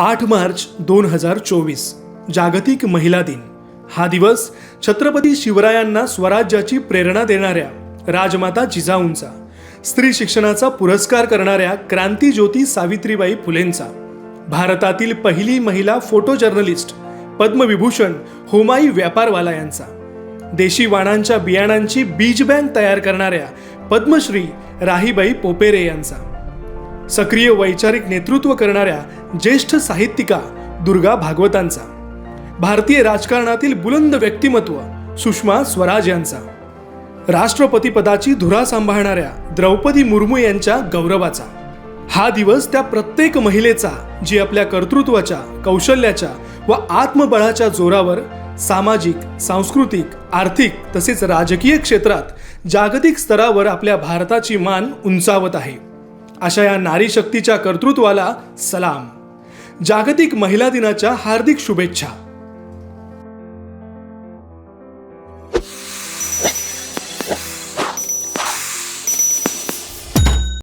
आठ मार्च दोन हजार चोवीस जागतिक महिला दिन. हा दिवस छत्रपती शिवरायांना स्वराज्याची प्रेरणा देणाऱ्या राजमाता जिजाऊंचा स्त्री शिक्षणाचा पुरस्कार करणाऱ्या क्रांतीज्योती सावित्रीबाई फुलेंचा भारतातील पहिली महिला फोटो जर्नलिस्ट पद्मविभूषण होमाई व्यापारवाला यांचा देशी वाणांच्या बियाणांची बीज बँक तयार करणाऱ्या पद्मश्री राहीबाई पोपेरे यांचा. सक्रिय वैचारिक नेतृत्व करणाऱ्या ज्येष्ठ साहित्यिका दुर्गा भागवतांचा. भारतीय राजकारणातील बुलंद व्यक्तिमत्व सुषमा स्वराज यांचा. राष्ट्रपतीपदाची धुरा सांभाळणाऱ्या द्रौपदी मुर्मू यांच्या गौरवाचा. हा दिवस त्या प्रत्येक महिलेचा जी आपल्या कर्तृत्वाच्या कौशल्याच्या व आत्मबळाच्या जोरावर सामाजिक सांस्कृतिक आर्थिक तसेच राजकीय क्षेत्रात जागतिक स्तरावर आपल्या भारताची मान उंचावत आहे. अशा या नारी शक्तीच्या कर्तृत्वाला सलाम. जागतिक महिला दिनाच्या हार्दिक शुभेच्छा.